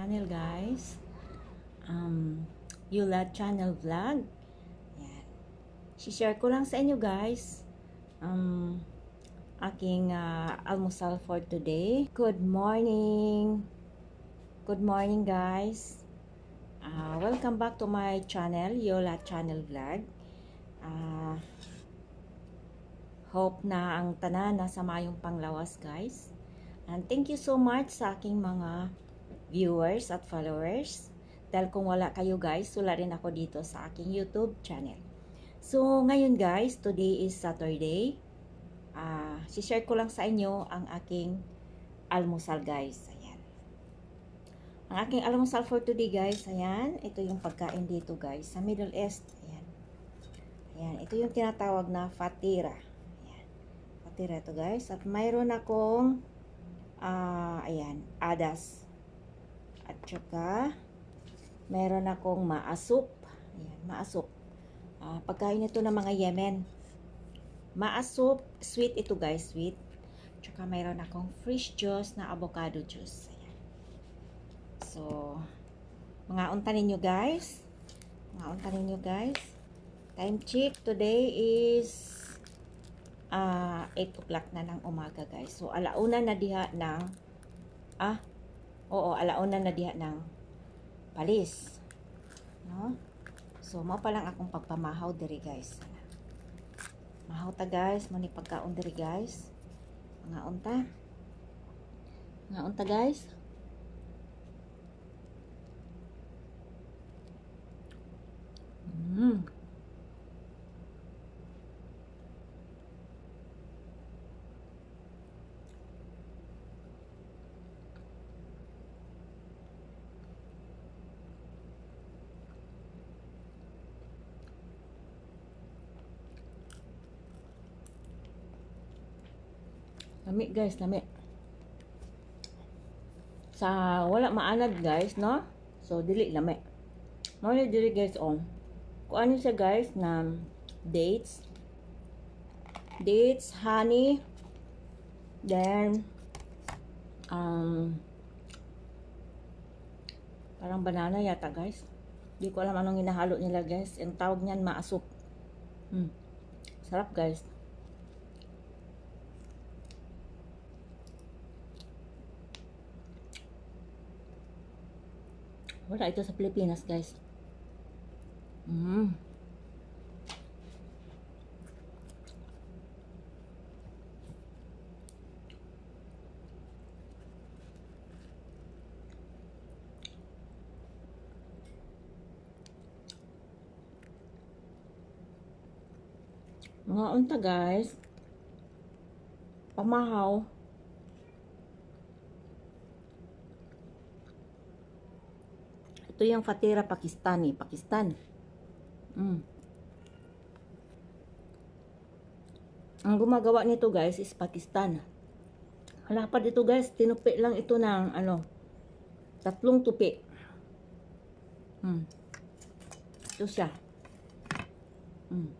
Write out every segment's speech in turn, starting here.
channel guys. Um, Yula channel vlog. Yan. share ko lang sa inyo guys. Um, aking uh, almusal for today. Good morning. Good morning guys. Uh, welcome back to my channel, Yola channel vlog. Uh, hope na ang tanan nasa mayong panglawas guys. And thank you so much sa aking mga viewers at followers. Dahil kung wala kayo guys, wala rin ako dito sa aking YouTube channel. So, ngayon guys, today is Saturday. Ah, uh, share ko lang sa inyo ang aking almusal guys. Ayan. Ang aking almusal for today guys, ayan. Ito yung pagkain dito guys, sa Middle East. Ayan. Ayan, ito yung tinatawag na fatira. Ayan. Fatira ito guys. At mayroon akong, ah, uh, ayan, adas. At saka, meron akong maasup. Ayan, maasup. Uh, pagkain ito ng mga Yemen. Maasup, sweet ito guys, sweet. Tsaka mayroon akong fresh juice na avocado juice. Ayan. So, mga unta ninyo guys. Mga unta ninyo guys. Time check today is uh, 8 o'clock na ng umaga guys. So, alauna na diha ng ah, Oo, alauna na diha ng palis. No? So, mo pa lang akong pagpamahaw diri guys. Mahaw ta guys, mo ni pagkaon diri guys. Mga unta. Mga unta guys. Lami guys, lami. Sa wala maanad guys, no? So dili lami. Mo ni dili guys on. Kung ano siya guys na dates. Dates, honey. Then um parang banana yata guys. Hindi ko alam anong hinahalo nila guys. Ang tawag niyan maasup. Hmm. Sarap guys. Wala ito sa Pilipinas, guys. Mm. Mga unta, guys. Pamahaw. Ito yung Fatira Pakistani. Pakistan. Mm. Ang gumagawa nito guys is Pakistan. Halapad ito guys. Tinupi lang ito ng ano. Tatlong tupi. Mm. Ito siya. Mm.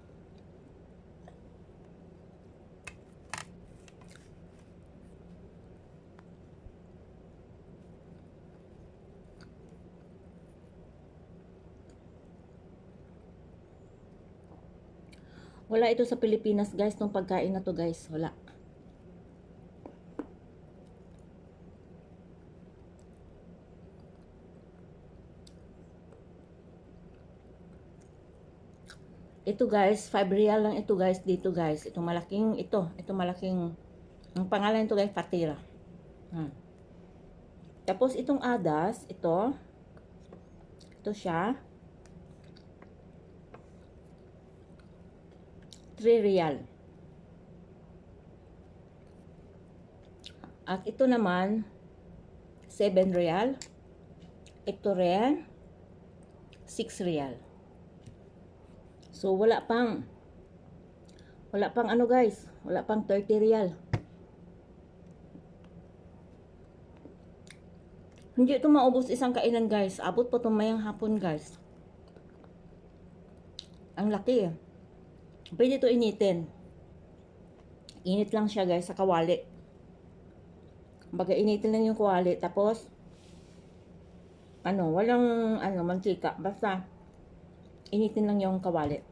Wala ito sa Pilipinas guys, tong pagkain na to guys. Wala. Ito guys, 5 real lang ito guys dito guys. Itong malaking ito, itong malaking ang pangalan nito guys, Fatira. Hmm. Tapos itong adas, ito ito siya. 3 real. At ito naman, 7 real. Ito rin, 6 real. So, wala pang, wala pang ano guys, wala pang 30 real. Hindi ito maubos isang kainan guys. Abot po itong mayang hapon guys. Ang laki eh. Pwede ito initin. Init lang siya guys sa kawali. Baga initin lang yung kawali. Tapos, ano, walang ano, mantika. Basta, initin lang yung kawali.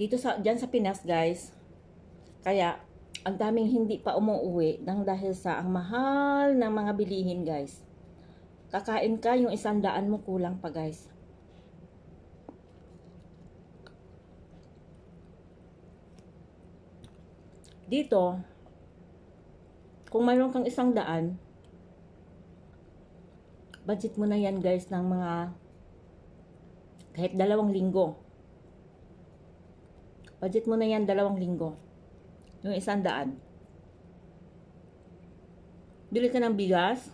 Dito sa, dyan sa Pinas, guys, kaya, ang daming hindi pa umuwi nang dahil sa ang mahal ng mga bilihin, guys. Kakain ka, yung isang daan mo kulang pa, guys. Dito, kung mayroon kang isang daan, budget mo na yan, guys, ng mga kahit dalawang linggo. Budget mo na yan dalawang linggo. Yung isang daan. Bili ka ng bigas.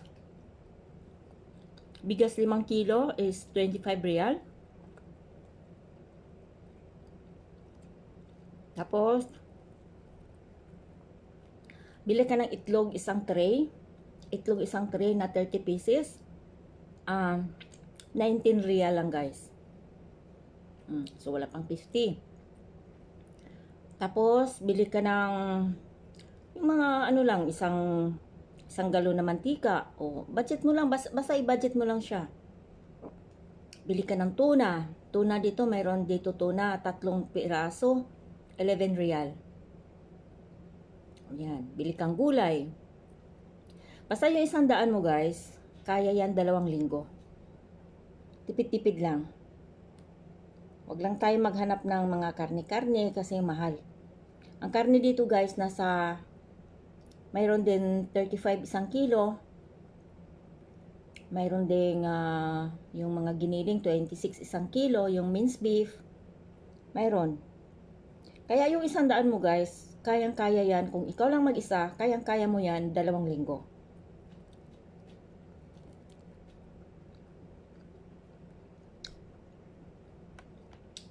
Bigas 5 kilo is 25 real. Tapos, bili ka ng itlog isang tray. Itlog isang tray na 30 pieces. Um, 19 real lang guys. Mm, so, wala pang 50. Tapos, bili ka ng yung mga ano lang, isang isang galon na mantika. O, budget mo lang, basta, basta i-budget mo lang siya. Bili ka ng tuna. Tuna dito, mayroon dito tuna, tatlong piraso, 11 real. Yan, bili kang gulay. Basta yung isang daan mo guys, kaya yan dalawang linggo. Tipid-tipid lang. Huwag lang tayo maghanap ng mga karne-karne kasi mahal. Ang karne dito guys, nasa mayroon din 35 isang kilo. Mayroon din uh, yung mga giniling 26 isang kilo, yung minced beef. Mayroon. Kaya yung isang daan mo guys, kayang-kaya yan. Kung ikaw lang mag-isa, kayang-kaya mo yan dalawang linggo.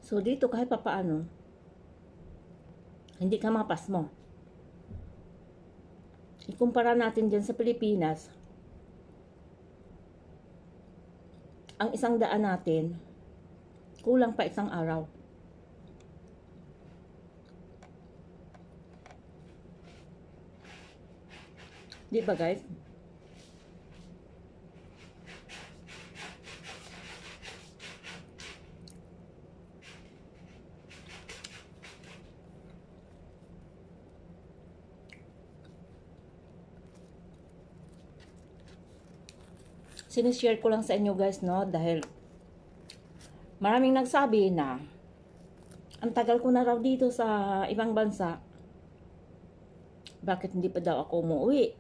So dito kahit pa paano, hindi ka mapas mo. Ikumpara natin dyan sa Pilipinas, ang isang daan natin, kulang pa isang araw. Di ba guys? Sinishare ko lang sa inyo guys, no? Dahil maraming nagsabi na ang tagal ko na raw dito sa ibang bansa. Bakit hindi pa daw ako umuwi?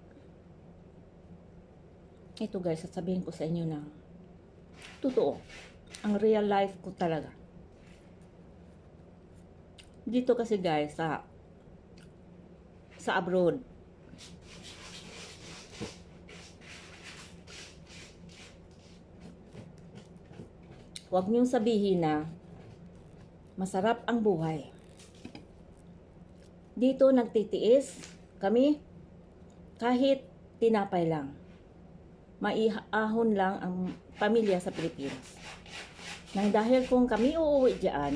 Ito guys, sasabihin ko sa inyo na totoo. Ang real life ko talaga. Dito kasi guys, sa sa abroad, Huwag niyong sabihin na masarap ang buhay. Dito nagtitiis kami kahit tinapay lang. Maiahon lang ang pamilya sa Pilipinas. Nang dahil kung kami uuwi diyan,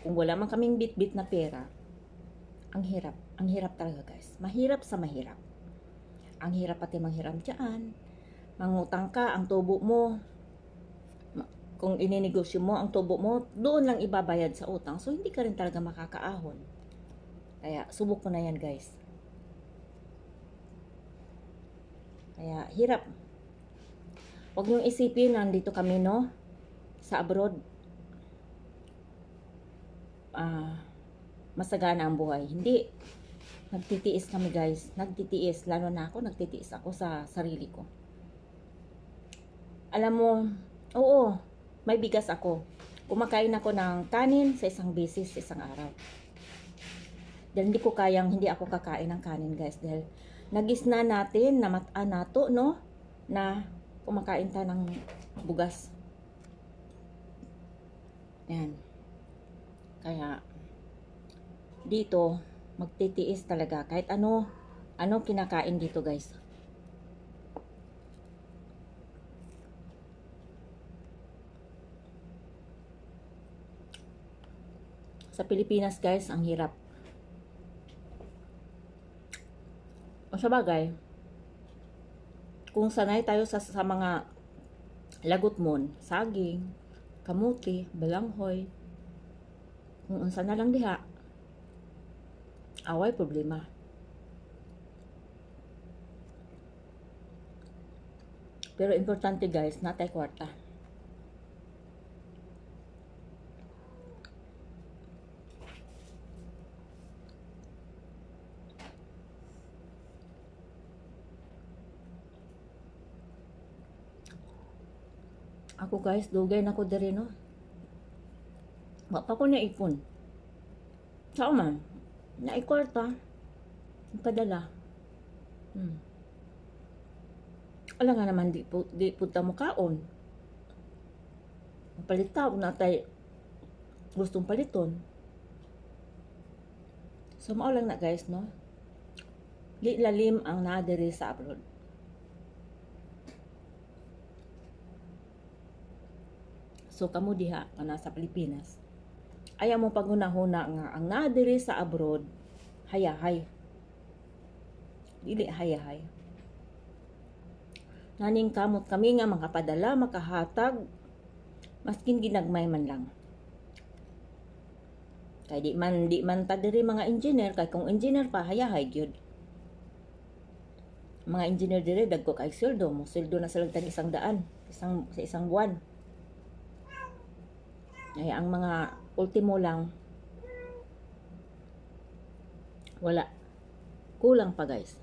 kung wala man kaming bit-bit na pera, ang hirap. Ang hirap talaga guys. Mahirap sa mahirap. Ang hirap pati manghiram diyan. Mangutang ka, ang tubo mo, kung ininegosyo mo ang tubo mo, doon lang ibabayad sa utang. So, hindi ka rin talaga makakaahon. Kaya, subok ko na yan, guys. Kaya, hirap. Huwag niyong isipin, nandito kami, no? Sa abroad. Ah, masagana ang buhay. Hindi. Nagtitiis kami, guys. Nagtitiis. Lalo na ako, nagtitiis ako sa sarili ko. Alam mo, oo, may bigas ako. Kumakain ako ng kanin sa isang beses sa isang araw. Dahil hindi ko kayang, hindi ako kakain ng kanin guys. Dahil nagisna natin na mata nato, no? Na kumakain ta ng bugas. Yan. Kaya, dito, magtitiis talaga kahit ano ano kinakain dito guys. Sa Pilipinas guys, ang hirap. O sa bagay, kung sanay tayo sa, sa mga lagot mon, saging, kamuti, balanghoy, kung unsa na lang diha, away problema. Pero importante guys, natay kwarta. Ako guys, dugay na ko diri no. Wa pa ko na ipon. Sao man? Na ikwarta. Padala. Hmm. Ala nga naman di po di punta mo kaon. Palitaw na tay gustong paliton. So mao lang na guys no. Di lalim ang nadiri sa abroad. So kamo diha nga nasa Pilipinas. Ayaw mo paghunahuna nga ang nadiri sa abroad hayahay. Dili hayahay. Naning kamot kami nga makapadala, makahatag, maskin ginagmay man lang. Kay di man di man ta diri mga engineer kay kung engineer pa hayahay gyud. Mga engineer diri dagko kay sweldo mo, sweldo na sila tag isang daan, isang sa isang buwan. Ay ang mga ultimo lang wala. Kulang pa guys.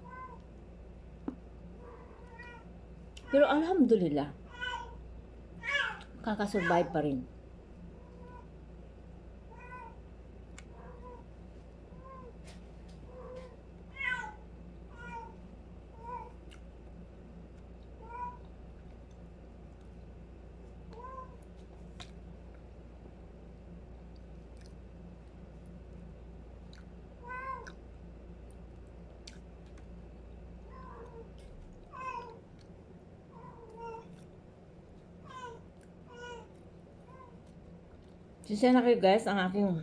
Pero alhamdulillah, kakasurvive pa rin. Sisya na kayo guys, ang aking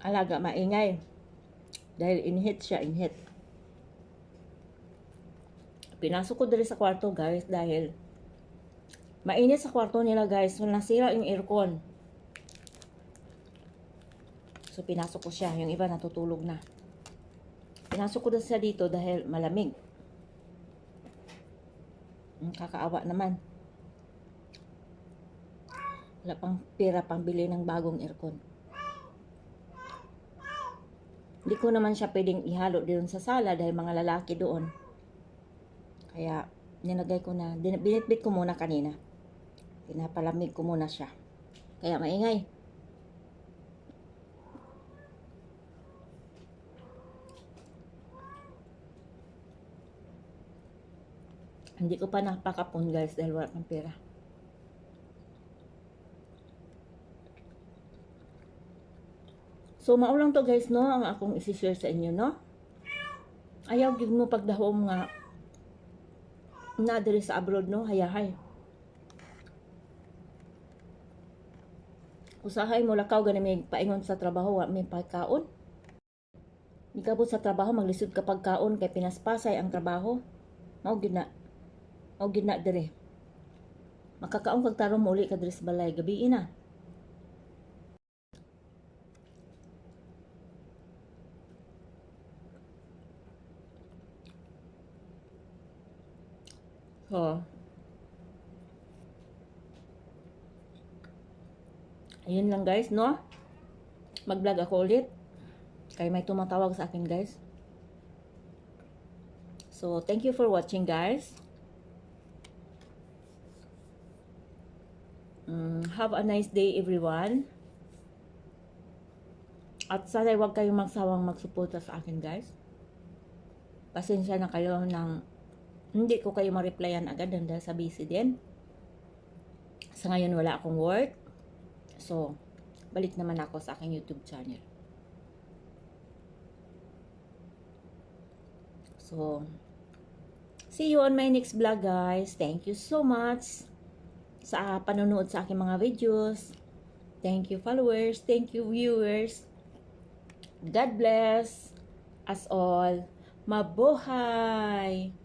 alaga maingay. Dahil inhit siya, inhit. Pinasok ko dali sa kwarto guys dahil mainit sa kwarto nila guys. So nasira yung aircon. So pinasok ko siya. Yung iba natutulog na. Pinasok ko na siya dito dahil malamig. Kakaawa naman. Wala pang pera pambili ng bagong aircon. Hindi ko naman siya pwedeng ihalo doon sa sala dahil mga lalaki doon. Kaya, nilagay ko na, binitbit ko muna kanina. Pinapalamig ko muna siya. Kaya maingay. Hindi ko pa napakapon guys dahil wala pang pera. So, maulang to guys, no? Ang akong isi-share sa inyo, no? Ayaw, gig mo pagdahom nga na diri sa abroad, no? Hayahay. Usahay mo lakaw gani may paingon sa trabaho, may pagkaon. Ikabot sa trabaho, maglisod ka pagkaon, kay pinaspasay ang trabaho. Mao gyud na. Mao gyud na diri. Makakaon kag tarong muli ka diri sa balay, gabi na. So, ayun lang guys, no? Mag-vlog ako ulit. Kaya may tumatawag sa akin guys. So, thank you for watching guys. Mm, have a nice day everyone. At sana huwag kayong magsawang magsuporta sa akin guys. Pasensya na kayo ng hindi ko kayo ma-replyan agad dahil sa busy din. Sa ngayon wala akong work. So, balik naman ako sa aking YouTube channel. So, see you on my next vlog guys. Thank you so much sa panonood sa aking mga videos. Thank you followers. Thank you viewers. God bless us all. Mabuhay!